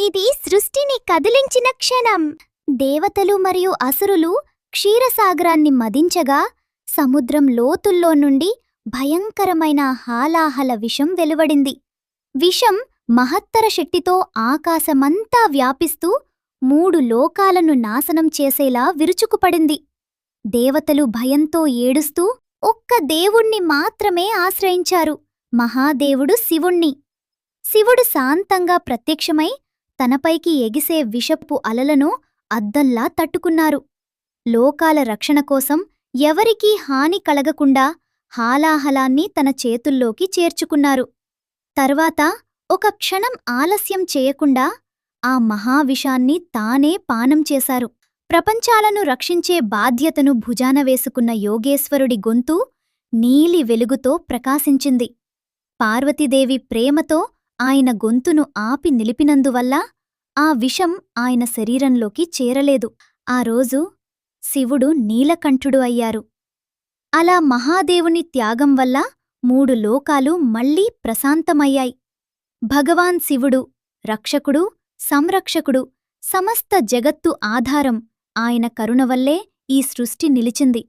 ఇది సృష్టిని కదిలించిన క్షణం. దేవతలు మరియు అసురులు క్షీరసాగరాన్ని మదించగా సముద్రం లోతుల్లో నుండి భయంకరమైన హాలాహల విషం వెలువడింది. విషం మహత్తర శక్తితో ఆకాశమంతా వ్యాపిస్తూ మూడు లోకాలను నాశనం చేసేలా విరుచుకుపడింది. దేవతలు భయంతో ఏడుస్తూ ఒక్క దేవుణ్ణి మాత్రమే ఆశ్రయించారు. మహాదేవుడు శివుణ్ణి. శివుడు శాంతంగా ప్రత్యక్షమై తనపైకి ఎగిసే విషపు అలలను అద్దంలా తట్టుకున్నారు. లోకాల రక్షణ కోసం ఎవరికీ హాని కలగకుండా హాలాహలాన్ని తన చేతుల్లోకి చేర్చుకున్నారు. తర్వాత ఒక క్షణం ఆలస్యం చేయకుండా ఆ మహావిషాన్ని తానే పానం చేశారు. ప్రపంచాలను రక్షించే బాధ్యతను భుజాన వేసుకున్న యోగేశ్వరుడి గొంతు నీలి వెలుగుతో ప్రకాశించింది. పార్వతీదేవి ప్రేమతో ఆయన గొంతును ఆపి నిలిపినందువల్ల ఆ విషం ఆయన శరీరంలోకి చేరలేదు. ఆ రోజు శివుడు నీలకంఠుడు అయ్యారు. అలా మహాదేవుని త్యాగం వల్ల మూడు లోకాలు మళ్ళీ ప్రశాంతమయ్యాయి. భగవాన్ శివుడు రక్షకుడు సంరక్షకుడు సమస్త జగత్తు ఆధారం ఆయన కరుణ వల్లే ఈ సృష్టి నిలిచింది.